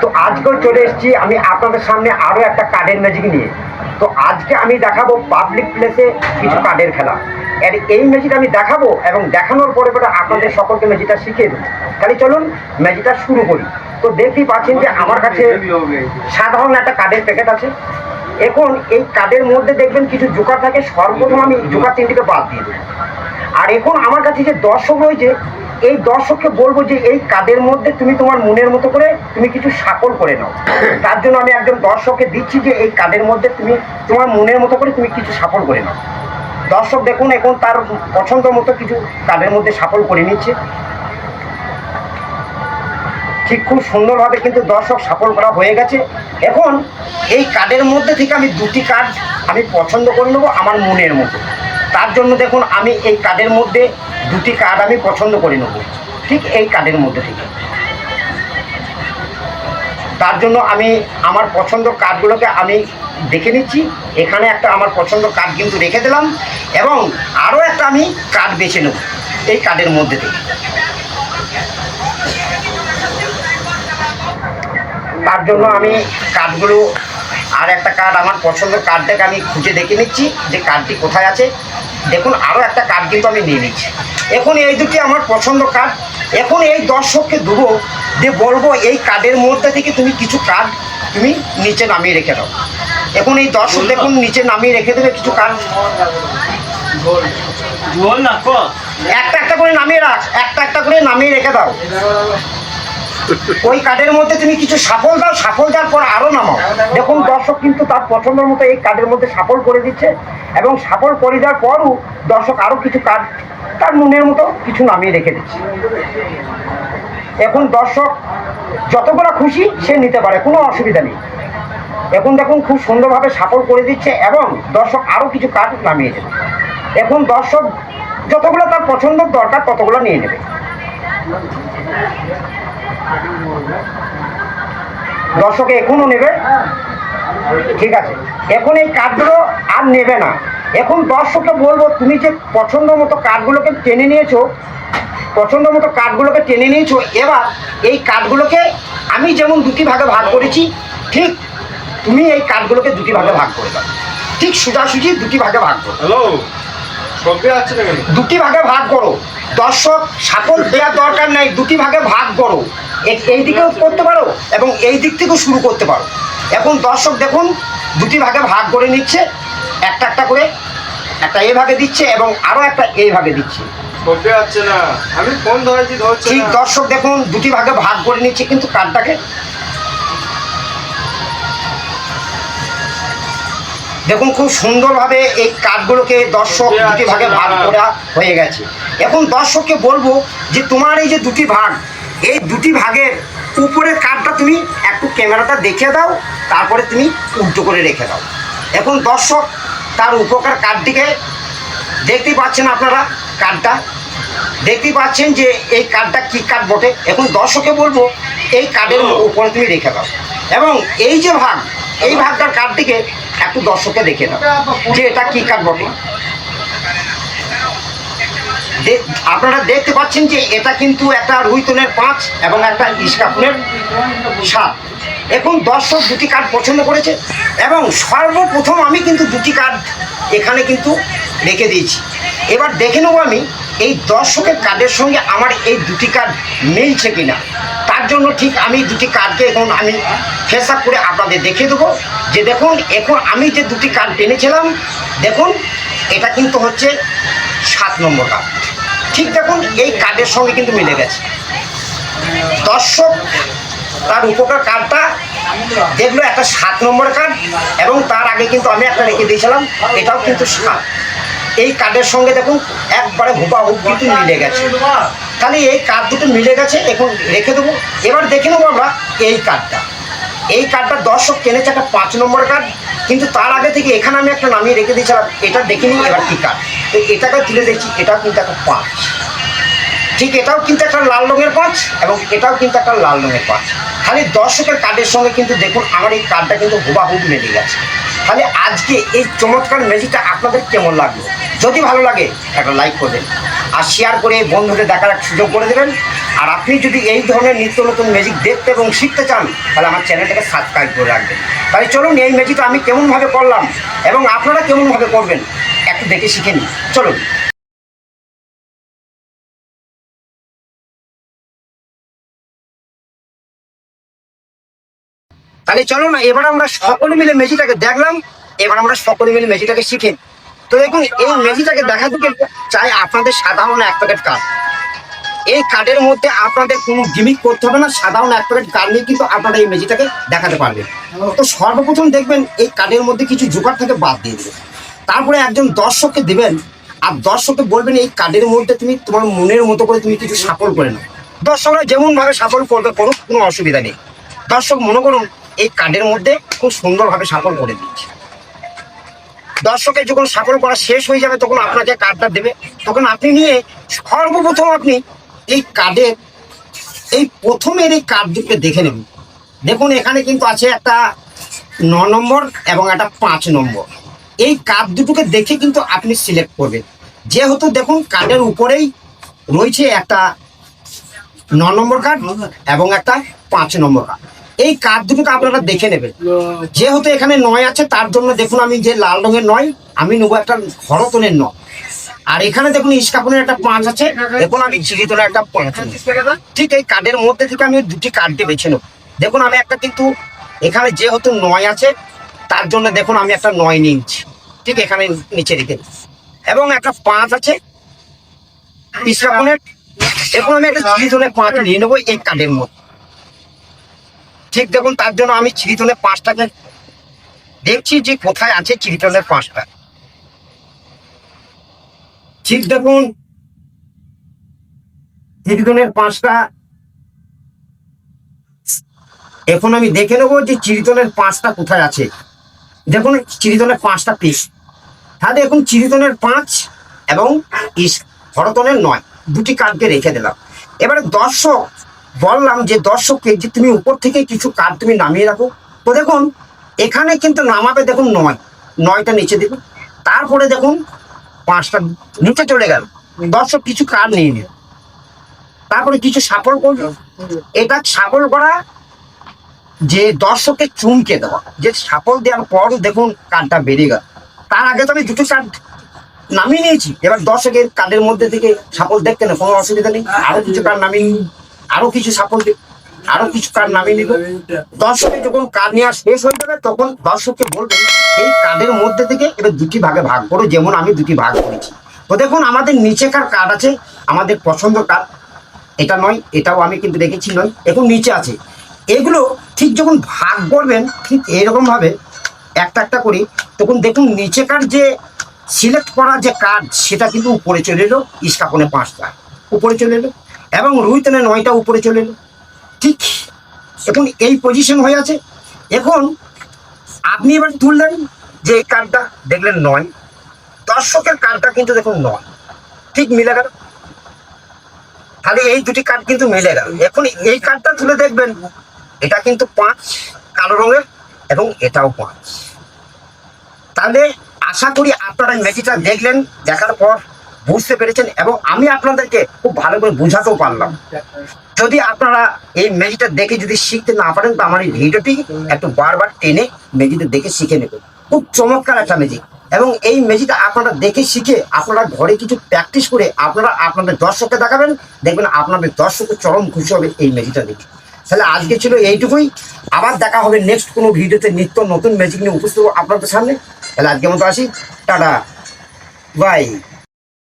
তো আজকেও চলে এসেছি। আমি আপনাদের সামনে আরও একটা কার্ডের ম্যাজিক নিয়ে। তো আজকে আমি দেখাবো পাবলিক প্লেসে কিছু কার্ডের খেলা। আর এই ম্যাজিক আমি দেখাবো এবং দেখানোর পরে পরে আপনাদের সকলকে ম্যাজিকটা শিখিয়ে দেবো। তাহলে চলুন ম্যাজিকটা শুরু করি। তো দেখতেই পাচ্ছেন যে আমার কাছে সাধারণ একটা কার্ডের প্যাকেট আছে। এখন এই কার্ডের মধ্যে দেখবেন কিছু জোকার থাকে। সর্বপ্রথম আমি জোকার তিনটিকে বাদ দিয়ে দেবো। আর এখন আমার কাছে যে দর্শক রয়েছে এই দর্শককে বলব যে এই কার্ডের মধ্যে তুমি তোমার মনের মতো করে তুমি কিছু সাকল করে নাও। তার জন্য আমি একজন দর্শককে দিচ্ছি যে এই কার্ডের মধ্যে তুমি তোমার মনের মতো করে তুমি কিছু সাফল করে নাও। দর্শক দেখুন, এখন তার পছন্দ মতো কিছু কাদের মধ্যে সাফল করে নিচ্ছে। ঠিক খুব সুন্দরভাবে কিন্তু দর্শক সফল করা হয়ে গেছে। এখন এই কার্ডের মধ্যে থেকে আমি দুটি কার্ড আমি পছন্দ করে নেব আমার মনের মতো। তার জন্য দেখুন, আমি এই কার্ডের মধ্যে দুটি কার্ড আমি পছন্দ করে নেব। ঠিক এই কার্ডের মধ্যে থেকে। তার জন্য আমি আমার পছন্দ কার্ডগুলোকে আমি দেখে নিচ্ছি। এখানে একটা আমার পছন্দ কার্ড কিন্তু রেখে দিলাম এবং আরও একটা আমি কার্ড বেছে নেব এই কার্ডের মধ্যে থেকে। তার জন্য আমি কার্ডগুলো আর একটা কার্ড আমার পছন্দের কার্ডটাকে আমি খুঁজে দেখে নিচ্ছি যে কার্ডটি কোথায় আছে। দেখুন আরও একটা কার্ড কিন্তু আমি নিয়ে নিচ্ছি। এখন এই দুটি আমার পছন্দ কার্ড এখন এই দর্শককে দেবো যে বলব এই কার্ডের মধ্যে থেকে তুমি কিছু কার্ড তুমি নিচে নামিয়ে রেখে দাও। এখন এই দর্শক দেখুন নিচে নামিয়ে রেখে দেবে কিছু কার্ড বল না ক? একটা একটা করে নামিয়ে রাখ একটা একটা করে নামিয়ে রেখে দাও। ওই কার্ডের মধ্যে তুমি কিছু সাফল দাও, সাফল দেওয়ার পর আরও নামাও। দেখুন, দর্শক কিন্তু তার পছন্দের মতো এই কার্ডের মধ্যে সাফল করে দিচ্ছে এবং সাফল করে দেওয়ার পরও দর্শক আরও কিছু কার্ড তার মনের মতো কিছু নামিয়ে রেখে দিচ্ছে। এখন দর্শক যতগুলো খুশি সে নিতে পারে, কোনো অসুবিধা নেই। এখন দেখুন, খুব সুন্দরভাবে সাফল করে দিচ্ছে এবং দর্শক আরও কিছু কার্ড নামিয়ে দেবে। এখন দর্শক যতগুলো তার পছন্দের দরকার ততগুলো নিয়ে নেবে। দর্শকে এখনও নেবে? ঠিক আছে। এখন এই কার্ডগুলো আর নেবে না। এখন দর্শককে বলব তুমি যে পছন্দ মতো কার্ডগুলোকে টেনে নিয়েছো পছন্দ মতো কার্ডগুলোকে টেনে নিয়েছো এবার এই কার্ডগুলোকে আমি যেমন দুটি ভাগে ভাগ করেছি ঠিক তুমি এই কার্ডগুলোকে দুটি ভাগে ভাগ করে দাও। ঠিক সোজাসুজি দুটি ভাগে ভাগ করো। হ্যালো দুটি ভাগে ভাগ করো। দর্শক সাফল দেওয়ার দরকার নাই দুটি ভাগে ভাগ করো। এই দিকেও করতে পারো এবং এই দিক থেকেও শুরু করতে পারো। এখন দর্শক দেখুন দুটি ভাগে ভাগ করে নিচ্ছে একটা একটা করে একটা এভাবে দিচ্ছে এবং আরও একটা এই ভাগে দিচ্ছে। না। আমি ফোন ধরেছি ধরছে ঠিক দর্শক দেখুন দুটি ভাগে ভাগ করে নিচ্ছে কিন্তু কার্ডটাকে দেখুন খুব সুন্দরভাবে এই কার্ডগুলোকে দর্শক দুটি ভাগে ভাগ করা হয়ে গেছে। এখন দর্শককে বলব যে তোমার এই যে দুটি ভাগ এই দুটি ভাগের উপরের কাঠটা তুমি একটু ক্যামেরাটা দেখে দাও, তারপরে তুমি উল্টো করে রেখে দাও। এখন দর্শক তার উপকার কার্ডটিকে দেখতেই পাচ্ছেন আপনারা কার্ডটা। দেখতেই পাচ্ছেন যে এই কার্ডটা কী কাঠ বটে। এখন দর্শকে বলব, এই কার্ডের উপরে তুমি রেখে দাও। এবং এই যে ভাগ, এই ভাগটার কার্ডটিকে একটু দর্শককে দেখে দাও যে এটা কী কাঠ বটে। আপনারা দেখতে পাচ্ছেন যে এটা কিন্তু একটা রুইতনের পাঁচ এবং একটা ইস্কাপুনের সাত। এখন দর্শক দুটি কার্ড পছন্দ করেছে এবং সর্বপ্রথম আমি কিন্তু দুটি কার্ড এখানে কিন্তু রেখে দিয়েছি। এবার দেখে নেব আমি এই দর্শকের কার্ডের সঙ্গে আমার এই দুটি কার্ড মিলছে কিনা। তার জন্য ঠিক আমি দুটি কার্ডকে এখন আমি ফেস আপ করে আপনাদের দেখিয়ে দেবো যে দেখুন, এখন আমি যে দুটি কার্ড টেনেছিলাম দেখুন, এটা কিন্তু হচ্ছে সাত নম্বর কার্ড ঠিক দেখুন, এই কার্ডের সঙ্গে কিন্তু মিলে গেছে। দর্শক, তার উপকার কার্ডটা দেখল একটা সাত নম্বর কার্ড, এবং তার আগে কিন্তু আমি একটা রেখে দিয়েছিলাম, এটাও কিন্তু সাত। এই কার্ডের সঙ্গে দেখুন, একবারে হুবাহুব কিন্তু মিলে গেছে। তাহলে এই কার্ড দুটো মিলে গেছে, এখন রেখে দেবো। এবার দেখে নেব আমরা এই কার্ডটা। এই কার্ডটা দর্শক কেনেছে, একটা পাঁচ নম্বর কার্ড, কিন্তু তার আগে থেকে এখানে আমি একটা নামিয়ে রেখে দিয়েছিলাম, এটা দেখে নিই এবার কী কার্ড। তো এটাকে তুলে দেখছি, এটাও কিন্তু একটা পাঁচ। ঠিক এটাও কিন্তু একটা লাল রঙের পাঁচ এবং এটাও কিন্তু একটা লাল রঙের পাঁচ। খালি দর্শকের কার্ডের সঙ্গে কিন্তু দেখুন, আমার এই কার্ডটা কিন্তু হুবাহুব মেলে গেছে। তাহলে আজকে এই চমৎকার ম্যাজিকটা আপনাদের কেমন লাগল? যদি ভালো লাগে, একটা লাইক করবেন আর শেয়ার করে বন্ধুদের দেখার সুযোগ করে দেবেন। আর আপনি যদি এই ধরনের নিত্য নতুন ম্যাজিক দেখতে এবং শিখতে চান, তাহলে আমার চ্যানেলটাকে সাবস্ক্রাইব করে রাখবেন। তাহলে চলুন, এই ম্যাজিকটা আমি কেমনভাবে করলাম এবং আপনারা কেমনভাবে করবেন, একটু দেখে শিখে নিন। চলুন। তাহলে চলো না এবার আমরা সকলে মিলে মেজিটাকে দেখলাম, এবার আমরা সকলে মিলে মেজিটাকে শিখি তো দেখুন, এই মেজিটাকে দেখা থেকে চাই আপনাদের সাধারণ এক প্যাকেট কার্ড এই কার্ডের মধ্যে আপনাদের কোনো গিমিক করতে হবে না সাধারণ এক প্যাকেট কার্ড নিয়ে কিন্তু আপনারা এই মেজিটাকে দেখাতে পারবেন। তো সর্বপ্রথম দেখবেন এই কার্ডের মধ্যে কিছু জোগাড় থেকে বাদ দিয়ে দেবেন। তারপরে একজন দর্শককে দেবেন আর দর্শককে বলবেন এই কার্ডের মধ্যে তুমি তোমার মনের মতো করে তুমি কিছু সাফল করে নাও। দর্শকরা যেমনভাবে সাফল করবে করুক কোনো অসুবিধা নেই। দর্শক মনে করুন এই কার্ডের মধ্যে খুব সুন্দরভাবে সাফল করে দিচ্ছে দর্শকের যখন সাফল করা শেষ হয়ে যাবে তখন আপনাকে কার্ডটা দেবে। তখন আপনি নিয়ে সর্বপ্রথম আপনি এই কার্ডের এই প্রথমের এই কার্ড দুটোকে দেখে নেবেন দেখুন, এখানে কিন্তু আছে একটা ন নম্বর এবং একটা পাঁচ নম্বর। এই কার্ড দুটোকে দেখে কিন্তু আপনি সিলেক্ট করবেন। যেহেতু দেখুন কার্ডের উপরেই রয়েছে একটা ন নম্বর কার্ড এবং একটা পাঁচ নম্বর কার্ড এই কার্ড দুটোকে আপনারা দেখে নেবেন। যেহেতু এখানে নয় আছে, তার জন্য দেখুন, আমি যে লাল রঙের নয়, আমি নেব একটা খরতনের নয়। আর এখানে দেখুন ইস্কাপনের একটা পাঁচ আছে। দেখুন আমি চিড়িতনের একটা পাঁচ। ঠিক এই কার্ডের মধ্যে থেকে আমি দুটি কার্ড দিয়ে বেছে নেব। দেখুন আমি একটা কিন্তু এখানে যেহেতু নয় আছে, তার জন্য দেখুন আমি একটা নয় নিচ্ছি ঠিক এখানে নিচে রেখে এবং একটা পাঁচ আছে ইস্কাপনের এখন আমি একটা চিড়িতনের পাঁচ নিয়ে নেব এই কার্ডের মধ্যে। ঠিক দেখুন তার জন্য আমি চিড়িতনের পাঁচটাকে দেখছি যে কোথায় আছে চিড়িতনের পাঁচটা। ঠিক দেখুন। চিড়িতনের পাঁচটা। এখন আমি দেখে নেব যে চিরিতনের পাঁচটা কোথায় আছে। দেখুন চিড়িতনের পাঁচটা পিস। তাহলে দেখুন চিড়িতনের পাঁচ এবং ইস হরতনের নয়। দুটি কার্ডকে রেখে দিলাম। এবারে দর্শক, বললাম যে দর্শককে যে তুমি উপর থেকে কিছু কার্ড তুমি নামিয়ে রাখো। তো দেখুন, এখানে কিন্তু নামাবে দেখুন নয়। নয়টা নিচে দেখুন। তারপরে দেখুন পাঁচটা নিচে চলে গেল। দর্শক কিছু কার্ড নিয়ে নিল। তারপরে কিছু সাপল করবে এটা সাফল করা যে দর্শককে চুমকে দেওয়া। যে সাপল দেওয়ার পর দেখুন কার্ডটা বেরিয়ে গেল। তার আগে তো আমি দুটো কার্ড নামিয়ে নিয়েছি। এবার দর্শকের কার্ডের মধ্যে থেকে সাপল দেখতে না, কোনো অসুবিধা নেই। আরও কিছু কার্ড নামিয়ে। আরও কিছু দিই আরও কিছু কার্ড নামিয়ে নিল। দর্শকের যখন কার্ড নেওয়া শেষ হয়ে যাবে, তখন দর্শককে বলবেন এই কার্ডের মধ্যে থেকে এবার দুটি ভাগে ভাগ করো, যেমন আমি দুটি ভাগ করেছি। তো দেখুন, আমাদের নিচেকার কার্ড আছে, আমাদের পছন্দ কার্ড এটা নয়, এটাও আমি কিন্তু রেখেছি নয়, এখন নিচে আছে। এগুলো ঠিক যখন ভাগ করবেন, ঠিক এরকমভাবে একটা একটা করি, তখন দেখুন, নিচেকার যে সিলেক্ট করা যে কার্ড সেটা কিন্তু উপরে চলে এলো ইস্কাপনে পাঁচটা উপরে চলে এলো, এবং রুইতনে নয়টা উপরে চলে এলো। ঠিক, এখন এই পজিশন হয়ে আছে। এখন আপনি এবার তুললেন যে এই কার্ডটা দেখলেন নয়, দর্শকের কার্ডটা কিন্তু দেখুন নয়। ঠিক মিলে গেল। তাহলে এই দুটি কার্ড কিন্তু মিলে গেল। এখন এই কার্ডটা তুলে দেখবেন, এটা কিন্তু পাঁচ কালো রঙের এবং এটাও পাঁচ। তাহলে আশা করি আপনারা ম্যাজিকটা দেখলেন, দেখার পর বুঝতে পেরেছেন এবং আমি আপনাদেরকে খুব ভালো করে বোঝাতেও পারলাম। যদি আপনারা এই ম্যাজিকটা দেখে যদি শিখতে না পারেন, তো আমার এই ভিডিওটি একটু বারবার টেনে ম্যাজিকটা দেখে শিখে নেবেন। খুব চমৎকার একটা ম্যাজিক। এবং এই ম্যাজিকটা আপনারা দেখে শিখে আপনারা ঘরে কিছু প্র্যাকটিস করে আপনারা আপনাদের দর্শককে দেখাবেন, দেখবেন আপনাদের দর্শকের চরম খুশি হবে এই ম্যাজিকটা দেখে। তাহলে আজকে ছিল এইটুকুই। আবার দেখা হবে নেক্সট কোনো ভিডিওতে নিত্য নতুন ম্যাজিক নিয়ে উপস্থিত হব আপনাদের সামনে। তাহলে আজকে মতো আসি। টাটা। বাই